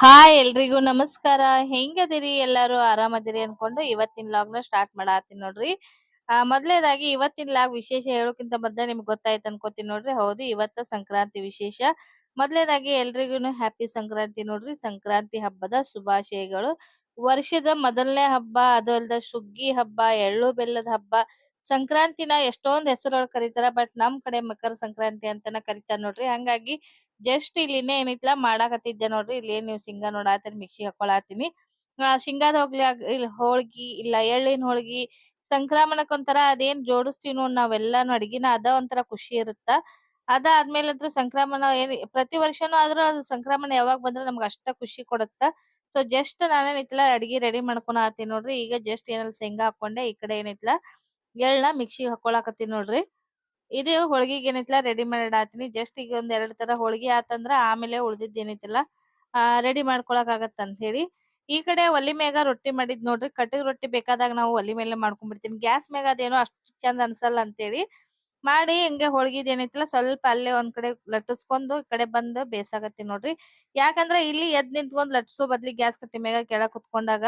Hi ಎಲ್ರಿಗೂ ನಮಸ್ಕಾರ. ಹೆಂಗದಿರಿ? ಎಲ್ಲಾರು ಆರಾಮದಿರಿ ಅನ್ಕೊಂಡು ಇವತ್ತಿನ ಲಾಗ್ನ ಸ್ಟಾರ್ಟ್ ಮಾಡಾತೀನಿ ನೋಡ್ರಿ. ಆ, ಮೊದ್ಲೇದಾಗಿ ಇವತ್ತಿನ ಲಾಗ್ ವಿಶೇಷ ಹೇಳೋಕ್ಕಿಂತ ಮೊದ್ಲೇ ನಿಮ್ಗೆ ಗೊತ್ತಾಯ್ತು ಅನ್ಕೋತೀನಿ ನೋಡ್ರಿ. ಹೌದು, ಇವತ್ತ ಸಂಕ್ರಾಂತಿ ವಿಶೇಷ. ಮೊದ್ಲೇದಾಗಿ ಎಲ್ರಿಗೂ ಹ್ಯಾಪಿ ಸಂಕ್ರಾಂತಿ ನೋಡ್ರಿ. ಸಂಕ್ರಾಂತಿ ಹಬ್ಬದ ಶುಭಾಶಯಗಳು. ವರ್ಷದ ಮೊದಲನೇ ಹಬ್ಬ, ಅದು ಅಲ್ದ ಸುಗ್ಗಿ ಹಬ್ಬ, ಎಳ್ಳು ಬೆಲ್ಲದ ಹಬ್ಬ ಸಂಕ್ರಾಂತಿನ ಎಷ್ಟೊಂದ್ ಹೆಸರೊಳಗ್ ಕರೀತಾರ, ಬಟ್ ನಮ್ ಕಡೆ ಮಕರ ಸಂಕ್ರಾಂತಿ ಅಂತಾನ ಕರಿತಾರ ನೋಡ್ರಿ. ಹಂಗಾಗಿ ಜಸ್ಟ್ ಇಲ್ಲಿನೇ ಏನಿತ್ಲಾ ಮಾಡಾಕತ್ತಿದ್ದೆ ನೋಡ್ರಿ. ಇಲ್ಲಿ ಏನ್ ನೀವು ಶೇಂಗಾ ನೋಡಾತೀನಿ ಮಿಕ್ಸಿ ಹಾಕೊಳತೀನಿ ಆ, ಶೇಂಗಾದ ಹೋಗ್ಲಿ ಇಲ್ಲಿ ಹೋಳ್ಗಿ, ಇಲ್ಲ ಎಳ್ಳಿನ ಹೋಳ್ಗಿ ಸಂಕ್ರಮಣಕ್ ಒಂಥರ ಅದೇನ್ ಜೋಡಿಸ್ತೀವಿ ನೋಡ್ ನಾವೆಲ್ಲಾನು ಅಡಿಗಿನ ಅದ ಒಂಥರ ಖುಷಿ ಇರುತ್ತ. ಅದಾದ್ಮೇಲೆ ಸಂಕ್ರಮಣ ಏನ್, ಪ್ರತಿ ವರ್ಷನೂ ಆದ್ರೂ ಅದು ಸಂಕ್ರಮಣ ಯಾವಾಗ ಬಂದ್ರೆ ನಮ್ಗೆ ಅಷ್ಟ ಖುಷಿ ಕೊಡುತ್ತ. ಸೊ, ಜಸ್ಟ್ ನಾನೇನಿತ್ಲ ಅಡಿಗೆ ರೆಡಿ ಮಾಡ್ಕೊಳ ಆತೀನಿ ನೋಡ್ರಿ. ಈಗ ಜಸ್ಟ್ ಏನಲ್ಲಿ ಶೇಂಗಾ ಹಾಕೊಂಡೆ, ಈ ಕಡೆ ಏನಿತ್ಲ ಎಳ್ಳ ಮಿಕ್ಸಿಗೆ ಹಾಕೊಳಕತ್ತೀನಿ ನೋಡ್ರಿ. ಇದು ಹೋಳ್ಗಿಗೆ ಏನೈತಿಲ್ಲ ರೆಡಿ ಆತೀನಿ. ಜಸ್ಟ್ ಈಗ ಒಂದ್ ಎರಡ್ ತರ ಹೋಳಿಗೆ ಆತಂದ್ರ ಆಮೇಲೆ ಉಳ್ದಿದ್ ಏನೈತಿಲ್ಲ, ಆ ರೆಡಿ ಮಾಡ್ಕೊಳಕ್ ಅಂತ ಹೇಳಿ. ಈ ಕಡೆ ಒಲಿ ಮ್ಯಾಗ ರೊಟ್ಟಿ ಮಾಡಿದ್ ನೋಡ್ರಿ. ಕಟ್ಟಿಗೆ ರೊಟ್ಟಿ ಬೇಕಾದಾಗ ನಾವು ಒಲಿ ಮೇಲೆ ಮಾಡ್ಕೊಂಡ್ಬಿಡ್ತೀನಿ. ಗ್ಯಾಸ್ ಮ್ಯಾಗ ಅದೇನೋ ಅಷ್ಟು ಚಂದ ಅನ್ಸಲ್ಲ ಅಂತೇಳಿ ಮಾಡಿ ಹಿಂಗೆ ಹೋಳ್ಗಿದ್ ಏನೈತಿಲ್ಲ, ಸ್ವಲ್ಪ ಅಲ್ಲೇ ಒಂದ್ ಕಡೆ ಲಟ್ಟಿಸ್ಕೊಂಡು ಈ ಕಡೆ ಬಂದು ಬೇಸಾಗತ್ತೆ ನೋಡ್ರಿ. ಯಾಕಂದ್ರ ಇಲ್ಲಿ ಎದ್ ನಿಂತ್ಕೊಂಡ್ ಲಟ್ಸೋ ಬದ್ಲಿ ಗ್ಯಾಸ್ ಕಟ್ಟಿ ಮ್ಯಾಗ ಕೆಳಗ್ ಕುತ್ಕೊಂಡಾಗ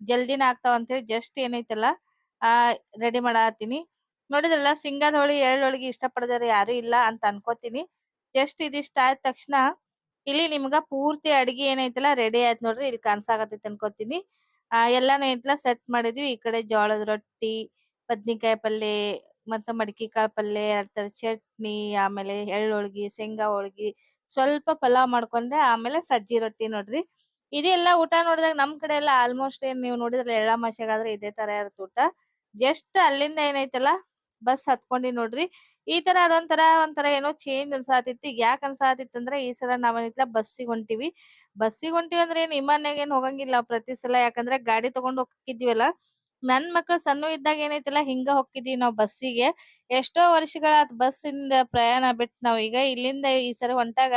ಜಲ್ದಿನ ಆಗ್ತಾವ ಅಂತೇಳಿ ಜಸ್ಟ್ ಏನೈತಲ್ಲ. ಆ ರೆಡಿ ಮಾಡಾತೀನಿ ನೋಡಿದ್ರಲ್ಲ ಶೇಂಗಾದ ಹೋಳಿ ಎಳ್ಳು ಹೋಳಿಗೆ ಇಷ್ಟ ಪಡದವ್ರು ಯಾರು ಇಲ್ಲ ಅಂತ ಅನ್ಕೋತೀನಿ. ಜಸ್ಟ್ ಇದಿಷ್ಟ ಆದ ತಕ್ಷಣ ಇಲ್ಲಿ ನಿಮ್ಗ ಪೂರ್ತಿ ಅಡಿಗೆ ಏನೈತಲ್ಲ ರೆಡಿ ಆಯ್ತು ನೋಡ್ರಿ, ಇಲ್ಲಿ ಕಾಣ್ಸಾಕತೈತಿ ಅನ್ಕೋತೀನಿ. ಆ, ಎಲ್ಲಾನು ಐತ್ಲ ಸೆಟ್ ಮಾಡಿದ್ವಿ. ಈ ಕಡೆ ಜೋಳದ ರೊಟ್ಟಿ, ಬದ್ನಿಕಾಯಿ ಪಲ್ಯ, ಮತ್ತ ಕಾಳು ಪಲ್ಲೆ ಎರಡ್ ತರ ಚಟ್ನಿ, ಆಮೇಲೆ ಎಳ್ಳು ಹೋಳ್ಗಿ, ಶೇಂಗಾ ಹೋಳ್ಗಿ, ಸ್ವಲ್ಪ ಪಲಾವ್ ಮಾಡ್ಕೊಂಡೆ, ಆಮೇಲೆ ಸಜ್ಜಿ ರೊಟ್ಟಿ ನೋಡ್ರಿ. ಇದೆಲ್ಲ ಊಟ ನೋಡಿದಾಗ ನಮ್ ಕಡೆ ಎಲ್ಲ ಆಲ್ಮೋಸ್ಟ್ ಏನ್ ನೀವು ನೋಡಿದ್ರೆ ಎಳ್ಳಮಾಸ್ಯಗಾದ್ರೆ ಇದೇ ತರ ಇರುತ್ತೆ ಊಟ. ಜಸ್ಟ್ ಅಲ್ಲಿಂದ ಏನೈತಲ್ಲ, ಬಸ್ ಹತ್ಕೊಂಡಿ ನೋಡ್ರಿ. ಈ ತರ ಅದೊಂಥರ ಒಂಥರ ಏನೋ ಚೇಂಜ್ ಅನ್ಸಾತಿತ್ತು. ಈಗ ಯಾಕೆ ಅನ್ಸಾತಿತ್ತು ಅಂದ್ರೆ, ಈ ಸಲ ನಾವೇನಿತ್ಲ ಬಸ್ಸಿಗೆ ಹೊಂಟಿವಿ. ಬಸ್ಸಿಗೆ ಹೊಂಟಿವಿ ಅಂದ್ರೆ ಏನ್, ವಿಮಾನ್ಯಾಗ ಏನ್ ಹೋಗಂಗಿಲ್ಲ ಪ್ರತಿ ಸಲ. ಯಾಕಂದ್ರೆ ಗಾಡಿ ತಗೊಂಡ್ ಹೋಗಿದ್ವಿಲ್ಲ ನನ್ ಮಕ್ಳು ಸಣ್ಣ ಇದ್ದಾಗ ಏನೈತಿಲ್ಲ, ಹಿಂಗ ಹೋಗಿದ್ವಿ ನಾವ್ ಬಸ್ಸಿಗೆ. ಎಷ್ಟೋ ವರ್ಷಗಳಾತ್ ಬಸ್ಸಿಂದ ಪ್ರಯಾಣ ಬಿಟ್ ನಾವ್ ಈಗ ಇಲ್ಲಿಂದ ಈ ಸಲ ಹೊಂಟಾಗ,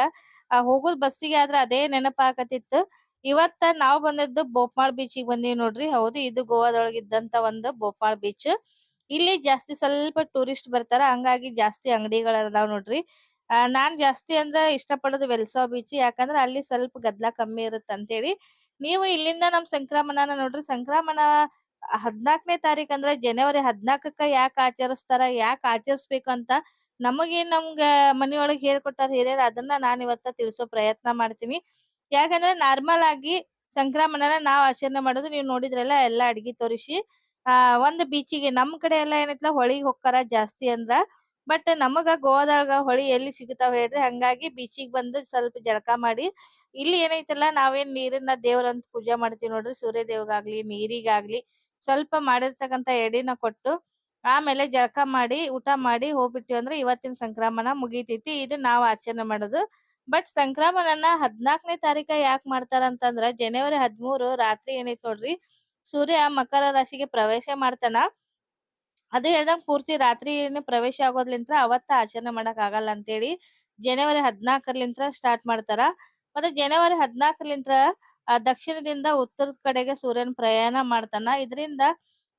ಆ ಹೋಗುದ್ ಬಸ್ಸಿಗೆ ಆದ್ರ ಅದೇ ನೆನಪಾಕತಿತ್ತು. ಇವತ್ತ ನಾವ್ ಬಂದದ್ದು ಬೋಪಾಳ್ ಬೀಚಿಗೆ ಬಂದೀವಿ ನೋಡ್ರಿ. ಹೌದು, ಇದು ಗೋವಾದೊಳಗ ಇದ್ದಂತ ಒಂದು ಬೋಪಾಳ್ ಬೀಚ್ ಇಲ್ಲಿ ಜಾಸ್ತಿ ಸ್ವಲ್ಪ ಟೂರಿಸ್ಟ್ ಬರ್ತಾರ, ಹಂಗಾಗಿ ಜಾಸ್ತಿ ಅಂಗಡಿಗಳ ಅದಾವ್ ನೋಡ್ರಿ. ನಾನ್ ಜಾಸ್ತಿ ಅಂದ್ರ ಇಷ್ಟ ಪಡೋದು ವೆಲ್ಸಾ ಬೀಚ್ ಯಾಕಂದ್ರ ಅಲ್ಲಿ ಸ್ವಲ್ಪ ಗದ್ದಲ ಕಮ್ಮಿ ಇರುತ್ತ ಅಂತೇಳಿ. ನೀವು ಇಲ್ಲಿಂದ ನಮ್ ಸಂಕ್ರಮಣನ ನೋಡ್ರಿ. ಸಂಕ್ರಮಣ ಹದ್ನಾಲ್ಕನೇ ತಾರೀಕ್ ಅಂದ್ರ ಜನವರಿ ಹದ್ನಾಲ್ಕಕ್ಕ ಯಾಕ ಆಚರಿಸ್ತಾರ, ಯಾಕ ಅಂತ ನಮಗೆ ನಮ್ಗ ಮನಿಯೊಳಗ್ ಹೇಳ್ಕೊಟ್ಟಾರ ಹಿರಿಯರ್, ಅದನ್ನ ನಾನ್ ಇವತ್ತ ತಿಳಿಸೋ ಪ್ರಯತ್ನ ಮಾಡ್ತೀನಿ. ಯಾಕಂದ್ರೆ ನಾರ್ಮಲ್ ಆಗಿ ಸಂಕ್ರಮಣನ ನಾವ್ ಆಚರಣೆ ಮಾಡೋದು, ನೀವ್ ನೋಡಿದ್ರಲ್ಲ ಎಲ್ಲಾ ಅಡ್ಗಿ ತೋರಿಸಿ. ಆ, ಒಂದ್ ಬೀಚಿಗೆ ನಮ್ ಕಡೆ ಎಲ್ಲಾ ಏನೈತ್ಲ ಹೊಳಿಗ್ ಹೊಕ್ಕಾರ ಜಾಸ್ತಿ ಅಂದ್ರ ಬಟ್ ನಮಗ ಗೋವಾದಾಗ ಹೊಳಿ ಎಲ್ಲಿ ಸಿಗ್ತಾವ ಹೇಳ್ರಿ ಹಂಗಾಗಿ ಬೀಚಿಗೆ ಬಂದು ಸ್ವಲ್ಪ ಜಳಕ ಮಾಡಿ, ಇಲ್ಲಿ ಏನೈತಲ್ಲ ನಾವೇನ್ ನೀರನ್ನ ದೇವ್ರಂತ ಪೂಜೆ ಮಾಡ್ತೀವಿ ನೋಡ್ರಿ ಸೂರ್ಯ ದೇವ್ಗಾಗ್ಲಿ ನೀರಿಗಾಗ್ಲಿ, ಸ್ವಲ್ಪ ಮಾಡಿರ್ತಕ್ಕಂತ ಎಡಿನ ಕೊಟ್ಟು, ಆಮೇಲೆ ಜಳಕ ಮಾಡಿ, ಊಟ ಮಾಡಿ ಹೋಗ್ಬಿಟ್ಟಿವಿ ಅಂದ್ರೆ ಇವತ್ತಿನ ಸಂಕ್ರಮಣ ಮುಗಿತೈತಿ, ಇದು ನಾವ್ ಆಚರಣೆ ಮಾಡೋದು. ಬಟ್ ಸಂಕ್ರಮಣನ ಹದ್ನಾಲ್ಕನೇ ತಾರೀಕ ಯಾಕೆ ಮಾಡ್ತಾರ ಅಂತಂದ್ರ ಜನವರಿ ಹದ್ಮೂರು ರಾತ್ರಿ ಏನೈತ್ ನೋಡ್ರಿ, ಸೂರ್ಯ ಮಕರ ರಾಶಿಗೆ ಪ್ರವೇಶ ಮಾಡ್ತಾನ. ಅದು ಹೇಳ್ದಂಗ್ ಪೂರ್ತಿ ರಾತ್ರಿ ಪ್ರವೇಶ ಆಗೋದ್ಲಿಂತ್ರ ಅವತ್ತ ಆಚರಣೆ ಮಾಡಕ್ ಆಗಲ್ಲ ಅಂತೇಳಿ ಜನವರಿ ಹದ್ನಾಲ್ಕರ್ಲಿಂತ್ರ ಸ್ಟಾರ್ಟ್ ಮಾಡ್ತಾರ. ಮತ್ತೆ ಜನವರಿ ಹದ್ನಾಲ್ಕರ್ಲಿಂತ್ರ ದಕ್ಷಿಣದಿಂದ ಉತ್ತರದ ಕಡೆಗೆ ಸೂರ್ಯನ ಪ್ರಯಾಣ ಮಾಡ್ತಾನ. ಇದರಿಂದ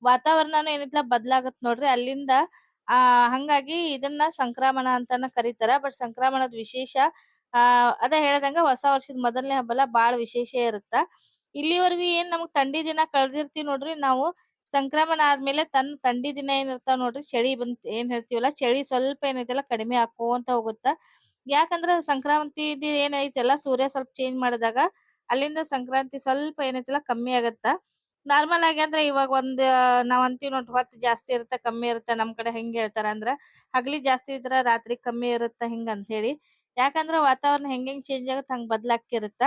ವಾತಾವರಣನು ಏನಿತ್ಲ ಬದ್ಲಾಗತ್ ನೋಡ್ರಿ. ಅಲ್ಲಿಂದ, ಆ, ಹಂಗಾಗಿ ಇದನ್ನ ಸಂಕ್ರಮಣ ಅಂತಾನ ಕರೀತಾರ. ಬಟ್ ಸಂಕ್ರಮಣದ ವಿಶೇಷ ಆ, ಅದ ಹೇಳ್ದಂಗ ಹೊಸ ವರ್ಷದ ಮೊದಲನೇ ಹಬ್ಬಲ ಬಾಳ ವಿಶೇಷ ಇರುತ್ತ. ಇಲ್ಲಿವರೆಗೂ ಏನ್ ನಮಗ್ ತಂಡಿ ದಿನ ಕಳ್ದಿರ್ತೀವಿ ನೋಡ್ರಿ, ನಾವು ಸಂಕ್ರಮಣ ಆದ್ಮೇಲೆ ತನ್ ತಂಡಿ ದಿನ ಏನ್ ಇರ್ತಾವ ನೋಡ್ರಿ, ಚಳಿ ಬಂತ್ ಏನ್ ಹೇಳ್ತೀವಲ್ಲ, ಚಳಿ ಸ್ವಲ್ಪ ಏನೈತಲ್ಲ ಕಡಿಮೆ ಆಕ್ಕೋಂತ ಹೋಗುತ್ತ. ಯಾಕಂದ್ರ ಸಂಕ್ರಾಂತಿ ಏನ್ ಐತಲ್ಲ ಸೂರ್ಯ ಸ್ವಲ್ಪ ಚೇಂಜ್ ಮಾಡಿದಾಗ ಅಲ್ಲಿಂದ ಸಂಕ್ರಾಂತಿ ಸ್ವಲ್ಪ ಏನೈತಲ್ಲ ಕಮ್ಮಿ ಆಗತ್ತ. ನಾರ್ಮಲ್ ಆಗಿ ಅಂದ್ರೆ ಇವಾಗ ಒಂದ್, ನಾವ್ ಅಂತೀವಿ ನೋಡ್ರಿ ಹೊತ್ತು ಜಾಸ್ತಿ ಇರುತ್ತ ಕಮ್ಮಿ ಇರುತ್ತ ನಮ್ ಕಡೆ ಹೆಂಗ್ ಹೇಳ್ತಾರ ಅಂದ್ರ, ಹಗಲಿ ಜಾಸ್ತಿ ಇದ್ರ ರಾತ್ರಿ ಕಮ್ಮಿ ಇರುತ್ತ ಹಿಂಗ ಅಂತ ಹೇಳಿ. ಯಾಕಂದ್ರ ವಾತಾವರಣ ಹೆಂಗ್ ಹೆಂಗ್ ಚೇಂಜ್ ಆಗತ್ ಹಂಗ್ ಬದ್ಲಾಗ್ತಿರುತ್ತ.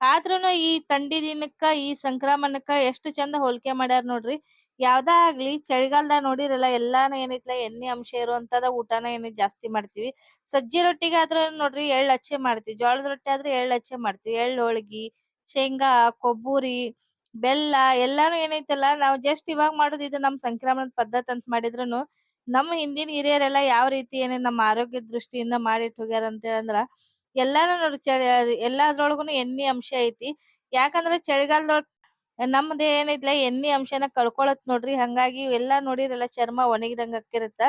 ಆದ್ರೂನು ಈ ಥಂಡಿ ದಿನಕ್ಕ, ಈ ಸಂಕ್ರಮಣಕ್ಕ ಎಷ್ಟು ಚಂದ ಹೋಲಿಕೆ ಮಾಡ್ಯಾರ ನೋಡ್ರಿ. ಯಾವ್ದ ಆಗ್ಲಿ ಚಳಿಗಾಲದಾಗ ನೋಡಿರಲ್ಲ, ಎಲ್ಲಾನು ಏನೈತ್ಲ, ಎಣ್ಣೆ ಅಂಶ ಇರುವಂತದ ಊಟನ ಏನೈತ್ ಜಾಸ್ತಿ ಮಾಡ್ತೀವಿ. ಸಜ್ಜಿ ರೊಟ್ಟಿಗೆ ಆದ್ರ ನೋಡ್ರಿ ಎಳ್ಳು ಅಚ್ಚೆ ಮಾಡ್ತೀವಿ. ಜೋಳದ ರೊಟ್ಟಿ ಆದ್ರೆ ಎಳ್ಳು ಅಚ್ಚೆ ಮಾಡ್ತೀವಿ. ಎಳ್ಳು ಹೋಳ್ಗಿ, ಶೇಂಗಾ, ಕೊಬ್ಬರಿ, ಬೆಲ್ಲ ಎಲ್ಲಾನು ಏನೈತಲ್ಲ, ನಾವ್ ಜಸ್ಟ್ ಇವಾಗ ಮಾಡೋದು ಇದು ನಮ್ ಸಂಕ್ರಮಣದ ಪದ್ಧತಿ ಅಂತ ಮಾಡಿದ್ರುನು ನಮ್ಮ ಹಿಂದಿನ ಹಿರಿಯರೆಲ್ಲ ಯಾವ ರೀತಿ ಏನೇ ನಮ್ಮ ಆರೋಗ್ಯ ದೃಷ್ಟಿಯಿಂದ ಮಾಡಿಟ್ ಹೋಗ್ಯಾರ ಅಂತ ಅಂದ್ರ ಎಲ್ಲಾನು ನೋಡ್ರಿ ಚಳಿ ಎಲ್ಲಾದ್ರೊಳಗುನು ಎಣ್ಣೆ ಅಂಶ ಐತಿ. ಯಾಕಂದ್ರ ಚಳಿಗಾಲದೊಳಗ್ ನಮ್ದ ಏನಿದ್ಲ ಎಣ್ಣೆ ಅಂಶನ ಕಳ್ಕೊಳತ್ ನೋಡ್ರಿ. ಹಂಗಾಗಿ ಎಲ್ಲಾ ನೋಡಿರಲ್ಲ ಚರ್ಮ ಒಣಗಿದಂಗ ಆಕ್ಕಿರುತ್ತ.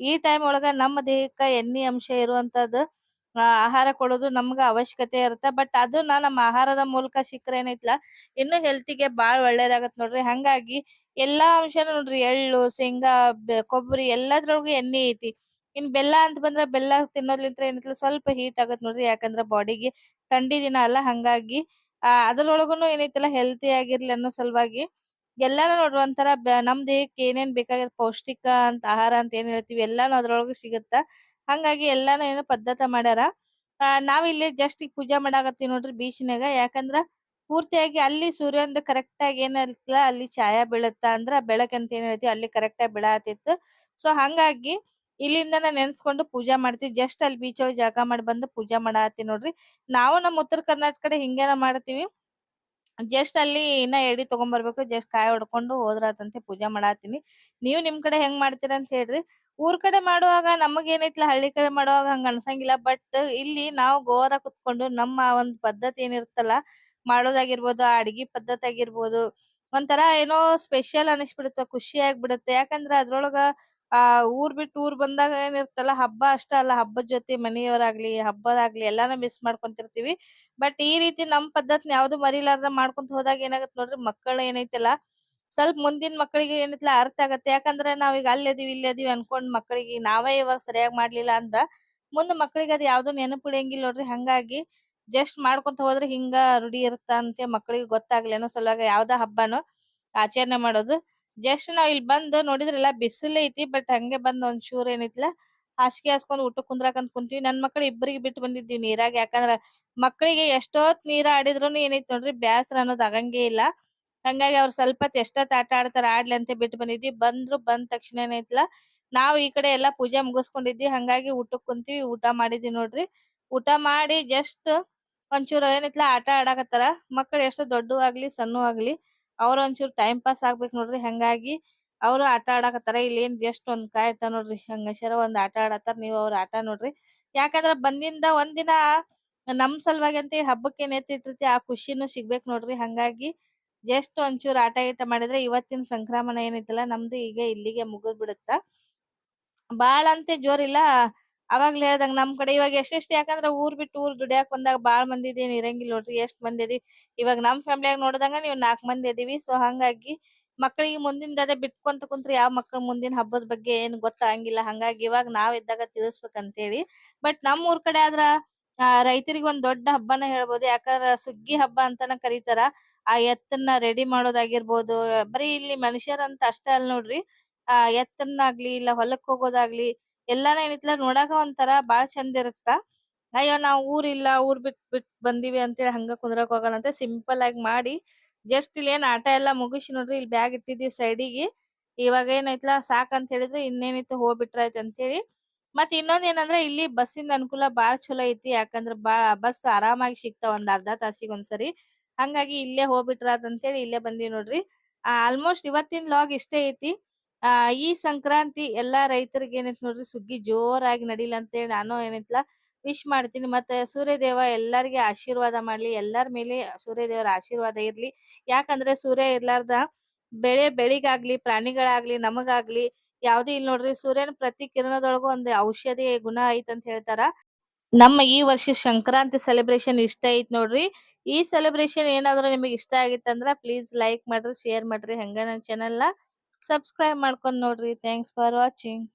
ಈ ಟೈಮ್ ಒಳಗ ನಮ್ಮ ದೇಹಕ್ಕ ಎಣ್ಣೆ ಅಂಶ ಇರುವಂತದ್ದು ಆಹಾರ ಕೊಡೋದು ನಮ್ಗ ಅವಶ್ಯಕತೆ ಇರುತ್ತೆ. ಬಟ್ ಅದನ್ನ ನಮ್ಮ ಆಹಾರದ ಮೂಲಕ ಸಿಕ್ಕರೆ ಏನೈತ್ಲಾ, ಇನ್ನು ಹೆಲ್ತಿಗೆ ಬಾಳ್ ಒಳ್ಳೇದಾಗತ್ ನೋಡ್ರಿ. ಹಂಗಾಗಿ ಎಲ್ಲಾ ಅಂಶನು ನೋಡ್ರಿ, ಎಳ್ಳು, ಶೇಂಗಾ ಕೊಬ್ಬರಿ ಎಲ್ಲದ್ರೊಳಗು ಎಣ್ಣೆ ಐತಿ. ಇನ್ ಬೆಲ್ಲ ಅಂತ ಬಂದ್ರ ಬೆಲ್ಲ ತಿನ್ನೋದ್ಲಿಂತ್ರ ಏನೈತ್ಲ, ಸ್ವಲ್ಪ ಹೀಟ್ ಆಗತ್ ನೋಡ್ರಿ. ಯಾಕಂದ್ರ ಬಾಡಿಗೆ ಥಂಡಿ ದಿನ ಅಲ್ಲ. ಹಂಗಾಗಿ ಆ ಅದ್ರೊಳಗುನು ಏನೈತಲ್ಲ ಹೆಲ್ತಿ ಆಗಿರ್ಲಿ ಅನ್ನೋ ಸಲುವಾಗಿ ಎಲ್ಲಾನು ನೋಡ್ರಿ ಒಂಥರ ನಮ್ ದೇಹಕ್ಕೆ ಏನೇನ್ ಬೇಕಾಗಿರೋ ಪೌಷ್ಟಿಕ ಅಂತ, ಆಹಾರ ಅಂತ ಏನ್ ಹೇಳ್ತೀವಿ, ಎಲ್ಲಾನು ಅದ್ರೊಳಗು ಸಿಗುತ್ತ. ಹಂಗಾಗಿ ಎಲ್ಲಾನು ಏನೋ ಪದ್ಧತೆ ಮಾಡ್ಯಾರ. ನಾವ್ ಇಲ್ಲಿ ಜಸ್ಟ್ ಈಗ ಪೂಜಾ ಮಾಡಾಕತ್ತೀವಿ ನೋಡ್ರಿ ಬೀಚ್ನಾಗ ಯಾಕಂದ್ರ ಪೂರ್ತಿಯಾಗಿ ಅಲ್ಲಿ ಸೂರ್ಯಂದು ಕರೆಕ್ಟ್ ಆಗಿ ಏನಿರ್ತಲ್ಲ ಅಲ್ಲಿ ಛಾಯಾ ಬೀಳತ್ತ ಅಂದ್ರ ಬೆಳಕ್ ಅಂತ ಏನ್ ಹೇಳ್ತೀವಿ, ಅಲ್ಲಿ ಕರೆಕ್ಟ್ ಆಗಿ ಬೀಳಾತಿತ್ತು. ಸೊ ಹಂಗಾಗಿ ಇಲ್ಲಿಂದನ ನೆನ್ಸ್ಕೊಂಡು ಪೂಜಾ ಮಾಡ್ತೀವಿ. ಜಸ್ಟ್ ಅಲ್ಲಿ ಬೀಚ್ ಒಳಗ್ ಜಳಕ ಮಾಡಿ ಬಂದು ಪೂಜಾ ಮಾಡಾತಿ ನೋಡ್ರಿ. ನಾವು ನಮ್ಮ ಉತ್ತರ ಕರ್ನಾಟಕ ಕಡೆ ಹಿಂಗೇನ ಮಾಡ್ತೀವಿ. ಜಸ್ಟ್ ಅಲ್ಲಿ ಇನ್ನ ಎಡಿ ತಗೊಂಡ್ ಬರ್ಬೇಕು ಜಸ್ಟ್ ಕಾಯಿ ಹೊಡ್ಕೊಂಡು ಹೋದ್ರಾತಂತೆ ಪೂಜಾ ಮಾಡಾತೀನಿ. ನೀವು ನಿಮ್ ಕಡೆ ಹೆಂಗ್ ಮಾಡ್ತೀರಾ ಅಂತ ಹೇಳ್ರಿ. ಊರ್ ಕಡೆ ಮಾಡುವಾಗ ನಮಗ್ ಏನೈತಿಲ್ಲ ಹಳ್ಳಿ ಕಡೆ ಮಾಡುವಾಗ ಹಂಗ ಅನ್ಸಂಗಿಲ್ಲ. ಬಟ್ ಇಲ್ಲಿ ನಾವು ಗೋವಾದಾಗ ಕುತ್ಕೊಂಡು ನಮ್ಮ ಒಂದ್ ಪದ್ಧತಿ ಏನಿರುತ್ತಲ್ಲ, ಮಾಡೋದಾಗಿರ್ಬೋದು, ಆ ಅಡಿಗೆ ಪದ್ಧತಿ ಆಗಿರ್ಬೋದು, ಒಂಥರ ಏನೋ ಸ್ಪೆಷಲ್ ಅನಿಸ್ಬಿಡುತ್ತೆ, ಖುಷಿ ಆಗ್ಬಿಡುತ್ತೆ. ಯಾಕಂದ್ರ ಅದ್ರೊಳಗ ಆ ಊರ್ ಬಿಟ್ಟು ಊರ್ ಬಂದಾಗ ಏನಿರ್ತಲ್ಲ ಹಬ್ಬ ಅಷ್ಟ ಅಲ್ಲ, ಹಬ್ಬದ್ ಜೊತೆ ಮನೆಯವರಾಗ್ಲಿ, ಹಬ್ಬದಾಗ್ಲಿ ಎಲ್ಲಾನು ಮಿಸ್ ಮಾಡ್ಕೊಂತಿರ್ತೀವಿ. ಬಟ್ ಈ ರೀತಿ ನಮ್ ಪದ್ಧತಿನ ಯಾವ್ದು ಮರಿಲಾರ್ದ ಮಾಡ್ಕೊಂತ ಹೋದಾಗ ಏನಾಗತ್ ನೋಡ್ರಿ, ಮಕ್ಕಳು ಏನೈತಲ್ಲ, ಸ್ವಲ್ಪ ಮುಂದಿನ ಮಕ್ಕಳಿಗೆ ಏನೈತ್ಲ ಅರ್ಥ ಆಗತ್ತೆ. ಯಾಕಂದ್ರ ನಾವೀಗ ಇಲ್ಲಿ ಅದೀವಿ ಅನ್ಕೊಂಡ್ ಮಕ್ಕಳಿಗೆ ನಾವೇ ಇವಾಗ ಸರಿಯಾಗಿ ಮಾಡ್ಲಿಲ್ಲ ಅಂದ್ರ ಮುಂದ್ ಮಕ್ಕಳಿಗೆ ಅದ್ ಯಾವ್ದು ನೆನಪು ಉಳಿಯಂಗಿಲ್ಲ ನೋಡ್ರಿ. ಹಂಗಾಗಿ ಜಸ್ಟ್ ಮಾಡ್ಕೊಂತ ಹೋದ್ರೆ ಹಿಂಗ ರೂಢಿ ಇರುತ್ತ ಅಂತ ಮಕ್ಕಳಿಗೆ ಗೊತ್ತಾಗ್ಲಿ ಅನ್ನೋ ಸಲುವಾಗಿ ಯಾವ್ದ ಹಬ್ಬನು ಆಚರಣೆ ಮಾಡೋದು ಜಸ್ಟ್ ನಾವ್ ಇಲ್ಲಿ ಬಂದು ನೋಡಿದ್ರಲ್ಲ ಬಿಸಿಲು ಐತಿ, ಬಟ್ ಹಂಗೆ ಬಂದ್ ಒಂದ್ ಚೂರ್ ಏನೈತಿಲ್ಲ ಹಾಸಿಗೆ ಹಾಸ್ಕೊಂಡ್ ಊಟಕ್ ಕುಂದ್ರಾಕಂತ ಕುಂತೀವಿ. ನನ್ ಮಕ್ಳು ಇಬ್ಬರಿಗೆ ಬಿಟ್ಟು ಬಂದಿದ್ವಿ ನೀರಾಗ, ಯಾಕಂದ್ರ ಮಕ್ಕಳಿಗೆ ಎಷ್ಟೊತ್ ನೀರ್ ಆಡಿದ್ರು ಏನೈತಿ ನೋಡ್ರಿ ಬ್ಯಾಸರ ಅನ್ನೋದು ಆಗಂಗೆ ಇಲ್ಲ. ಹಂಗಾಗಿ ಅವ್ರು ಸ್ವಲ್ಪ ಎಷ್ಟೊತ್ ಆಟ ಆಡ್ತಾರ ಆಡ್ಲಿ ಅಂತ ಬಿಟ್ಟು ಬಂದಿದ್ವಿ. ಬಂದ್ರು ಬಂದ ತಕ್ಷಣ ಏನೈತಿಲ್ಲ ನಾವ್ ಈ ಕಡೆ ಎಲ್ಲಾ ಪೂಜೆ ಮುಗಿಸ್ಕೊಂಡಿದ್ವಿ. ಹಂಗಾಗಿ ಊಟಕ್ ಕುಂತೀವಿ, ಊಟ ಮಾಡಿದ್ವಿ ನೋಡ್ರಿ. ಊಟ ಮಾಡಿ ಜಸ್ಟ್ ಒಂಚೂರು ಏನೈತಿಲ್ಲ ಆಟ ಆಡಾಕತ್ತಾರ. ಮಕ್ಕಳು ಎಷ್ಟು ದೊಡ್ಡ ಆಗ್ಲಿ, ಸಣ್ಣ ಆಗ್ಲಿ ಅವ್ರ ಒಂಚೂರು ಟೈಮ್ ಪಾಸ್ ಆಗ್ಬೇಕ್ ನೋಡ್ರಿ, ಹಂಗಾಗಿ ಅವ್ರು ಆಟ ಆಡಾಕತ್ತಾರ. ಇಲ್ಲಿ ಏನ್ ಜಸ್ಟ್ ಒಂದ್ ಕಾಯ್ ನೋಡ್ರಿ ಹಂಗಶರ ಒಂದ್ ಆಟ ಆಡತ್ತಾರ ನೀವ್ ಅವ್ರ ಆಟ ನೋಡ್ರಿ. ಯಾಕಂದ್ರ ಬಂದಿಂದ ಒಂದಿನ ನಮ್ ಸಲುವಾಗಿ ಅಂತ ಹಬ್ಬಕ್ಕೆ ಎತ್ತಿಟ್ಟಿರ್ತಿ ಆ ಖುಷಿನೂ ಸಿಗ್ಬೇಕ್ ನೋಡ್ರಿ. ಹಂಗಾಗಿ ಜಸ್ಟ್ ಒಂಚೂರ್ ಆಟ ಗೀಟ ಮಾಡಿದ್ರೆ ಇವತ್ತಿನ ಸಂಕ್ರಮಣ ಏನೈತಲ್ಲ, ನಮ್ದು ಈಗ ಇಲ್ಲಿಗೆ ಮುಗಿದ್ ಬಿಡುತ್ತ ಬಾಳ ಅಂತ ಜೋರಿಲ್ಲ ಅವಾಗ್ಲೇ ಹೇಳ್ದಂಗ ನಮ್ ಕಡೆ ಇವಾಗ ಎಷ್ಟೆಷ್ಟ್ ಯಾಕಂದ್ರ ಊರ್ ಬಿಟ್ಟು ಊರ್ ದುಡ್ಯಾಕ್ ಬಂದಾಗ ಬಾಳ್ ಮಂದಿ ಏನ್ ಇರಂಗಿಲ್ಲ ನೋಡ್ರಿ ಎಷ್ಟ್ ಮಂದಿ ಇವಾಗ ನಮ್ ಫ್ಯಾಮಿಲಿಯಾಗ ನೋಡ್ದಂಗ ನೀವ್ ನಾಕ್ ಮಂದಿ ಅದೀವಿ ಸೊ ಹಂಗಾಗಿ ಮಕ್ಳಿಗೆ ಮುಂದಿನ ಅದೇ ಬಿಟ್ಕೊಂತ ಕುಂತ್ರಿ ಯಾವ ಮಕ್ಳ ಮುಂದಿನ ಹಬ್ಬದ ಬಗ್ಗೆ ಏನ್ ಗೊತ್ತಾಗಂಗಿಲ್ಲ. ಹಂಗಾಗಿ ಇವಾಗ ನಾವ್ ಇದ್ದಾಗ ತಿಳಿಸ್ಬೇಕಂತ ಹೇಳಿ ಬಟ್ ನಮ್ ಊರ್ ಕಡೆ ಆದ್ರ, ಆ, ರೈತರಿಗೆ ಒಂದ್ ದೊಡ್ಡ ಹಬ್ಬನ ಹೇಳ್ಬೋದು. ಯಾಕಂದ್ರ ಸುಗ್ಗಿ ಹಬ್ಬ ಅಂತಾನ ಕರೀತಾರ. ಆ ಎತ್ತನ್ನ ರೆಡಿ ಮಾಡೋದಾಗಿರ್ಬೋದು. ಬರೀ ಇಲ್ಲಿ ಮನುಷ್ಯರಂತ ಅಷ್ಟೇ ಅಲ್ ನೋಡ್ರಿ. ಆ, ಎತ್ತನ್ನಾಗ್ಲಿ, ಇಲ್ಲ ಹೊಲಕ್ ಹೋಗೋದಾಗ್ಲಿ ಎಲ್ಲಾನು ಏನೈತ್ಲ ನೋಡಾಕ ಒಂಥರ ಬಾಳ ಚಂದ ಇರುತ್ತ? ಅಯ್ಯೋ ನಾವ್ ಊರಿಲ್ಲ ಊರ್ ಬಿಟ್ ಬಿಟ್ ಬಂದಿವಿ ಅಂತೇಳಿ ಹಂಗ ಕುಂದ್ರಕ್ ಹೋಗಲ್ಲ ಅಂತ ಸಿಂಪಲ್ ಆಗಿ ಮಾಡಿ ಜಸ್ಟ್ ಇಲ್ಲಿ ಏನ್ ಆಟ ಎಲ್ಲಾ ಮುಗಿಸಿ ನೋಡ್ರಿ ಇಲ್ಲಿ ಬ್ಯಾಗ್ ಇಟ್ಟಿದ್ವಿ ಸೈಡಿಗೆ ಇವಾಗ ಏನೈತ್ಲ ಸಾಕ್ ಅಂತ ಹೇಳಿದ್ರೆ ಇನ್ನೇನೈತಿ ಹೋಗ್ಬಿಟ್ರಾಯ್ತ್ ಅಂತ ಹೇಳಿ ಮತ್ ಇನ್ನೊಂದ್ ಏನಂದ್ರ ಇಲ್ಲಿ ಬಸ್ಸಿಂದ ಅನುಕೂಲ ಬಾಳ ಚಲೋ ಐತಿ ಯಾಕಂದ್ರ ಬಾ, ಬಸ್ ಆರಾಮಾಗಿ ಸಿಗ್ತಾವ ಒಂದ್ ಅರ್ಧ ತಾಸಿಗೆ ಒಂದ್ಸರಿ. ಹಂಗಾಗಿ ಇಲ್ಲೇ ಹೋಗ್ಬಿಟ್ರಾತ್ ಅಂತೇಳಿ ಇಲ್ಲೇ ಬಂದಿವಿ ನೋಡ್ರಿ. ಆಲ್ಮೋಸ್ಟ್ ಇವತ್ತಿನ ಲಾಗ್ ಇಷ್ಟೇ ಐತಿ. ಆ, ಈ ಸಂಕ್ರಾಂತಿ ಎಲ್ಲಾ ರೈತರಿಗೆ ಏನೈತ್ ನೋಡ್ರಿ ಸುಗ್ಗಿ ಜೋರಾಗಿ ನಡಿಲ್ಲ ಅಂತ ಹೇಳಿ ನಾನು ಏನೈತ್ಲ ವಿಶ್ ಮಾಡ್ತೀನಿ. ಮತ್ತೆ ಸೂರ್ಯದೇವ ಎಲ್ಲರಿಗೆ ಆಶೀರ್ವಾದ ಮಾಡ್ಲಿ, ಎಲ್ಲರ ಮೇಲೆ ಸೂರ್ಯದೇವರ ಆಶೀರ್ವಾದ ಇರ್ಲಿ. ಯಾಕಂದ್ರೆ ಸೂರ್ಯ ಇರ್ಲಾರ್ದ ಬೆಳೆ ಬೆಳಿಗಾಗ್ಲಿ, ಪ್ರಾಣಿಗಳಾಗ್ಲಿ, ನಮಗಾಗ್ಲಿ ಯಾವ್ದು ಇಲ್ಲ ನೋಡ್ರಿ ಸೂರ್ಯನ ಪ್ರತಿ ಕಿರಣದೊಳಗು ಒಂದ್ ಔಷಧಿ ಗುಣ ಐತ್ ಅಂತ ಹೇಳ್ತಾರ. ನಮ್ಮ ಈ ವರ್ಷ ಸಂಕ್ರಾಂತಿ ಸೆಲೆಬ್ರೇಷನ್ ಇಷ್ಟ ಐತ್ ನೋಡ್ರಿ. ಈ ಸೆಲೆಬ್ರೇಷನ್ ಏನಾದ್ರೂ ನಿಮಗೆ ಇಷ್ಟ ಆಗಿತ್ತಂದ್ರ ಪ್ಲೀಸ್ ಲೈಕ್ ಮಾಡ್ರಿ ಶೇರ್ ಮಾಡ್ರಿ. ಹೆಂಗ ನನ್ನ ಚಾನೆಲ್ನ. ಸಬ್ಸ್ಕ್ರೈಬ್ ಮಾಡ್ಕೊಂಡ್ ನೋಡ್ರಿ ಥ್ಯಾಂಕ್ಸ್ ಫಾರ್ ವಾಚಿಂಗ್